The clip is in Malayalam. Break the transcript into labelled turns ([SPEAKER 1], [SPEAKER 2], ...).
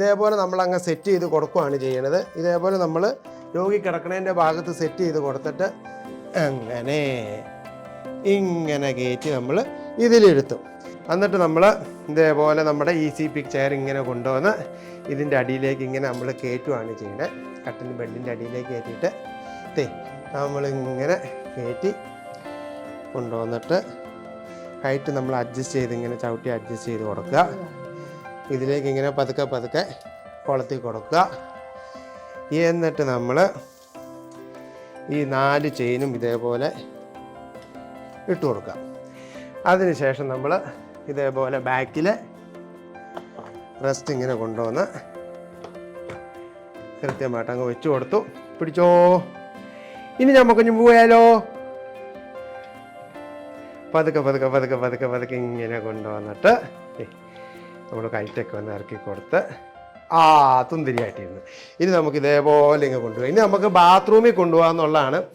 [SPEAKER 1] ഇതേപോലെ നമ്മൾ അങ്ങ് സെറ്റ് ചെയ്ത് കൊടുക്കുകയാണ് ചെയ്യണത്. ഇതേപോലെ നമ്മൾ രോഗി കിടക്കണേന്റെ ഭാഗത്ത് സെറ്റ് ചെയ്ത് കൊടുത്തിട്ട് അങ്ങനെ ഇങ്ങനെ കയറ്റി നമ്മൾ ഇതിലിരുത്തും. എന്നിട്ട് നമ്മൾ ഇതേപോലെ നമ്മുടെ ഇ സി പി ചെയർ ഇങ്ങനെ കൊണ്ടുവന്ന് ഇതിന്റെ അടിയിലേക്ക് ഇങ്ങനെ നമ്മൾ കയറ്റുകയാണ് ചെയ്യുന്നത് കട്ടിന്റെ ബെഡിന്റെ അടിയിലേക്ക് കയറ്റിയിട്ട് തേ നമ്മളിങ്ങനെ കയറ്റി കൊണ്ടുവന്നിട്ട് ഹൈറ്റ് നമ്മൾ അഡ്ജസ്റ്റ് ചെയ്ത് ഇങ്ങനെ ചവിട്ടി അഡ്ജസ്റ്റ് ചെയ്ത് കൊടുക്കുക. ഇതിലേക്ക് ഇങ്ങനെ പതുക്കെ പതുക്കെ കൊളത്തി കൊടുക്കുക. എന്നിട്ട് നമ്മൾ ഈ നാല് ചെയിനും ഇതേപോലെ ഇട്ട് കൊടുക്കുക. അതിനുശേഷം നമ്മൾ ഇതേപോലെ ബാക്കിൽ റെസ്റ്റ് ഇങ്ങനെ കൊണ്ടുവന്ന് കൃത്യമായിട്ട് അങ്ങ് വെച്ച് കൊടുത്തു. പിടിച്ചോ? ഇനി നമുക്കൊഞ്ഞ് പോയാലോ? പതുക്കെ പതുക്കെ പതുക്കെ പതുക്കെ പതുക്കെ ഇങ്ങനെ കൊണ്ടുവന്നിട്ട് നമ്മൾ കയറ്റൊക്കെ ഒന്ന് ഇറക്കി കൊടുത്ത് ആ തുന്തിരിയായിട്ടിരുന്നു ഇനി നമുക്ക് ഇതേപോലെ ഇങ്ങ് കൊണ്ടുപോകാം. ഇനി നമുക്ക് ബാത്റൂമിൽ കൊണ്ടുപോകാന്നുള്ളതാണ്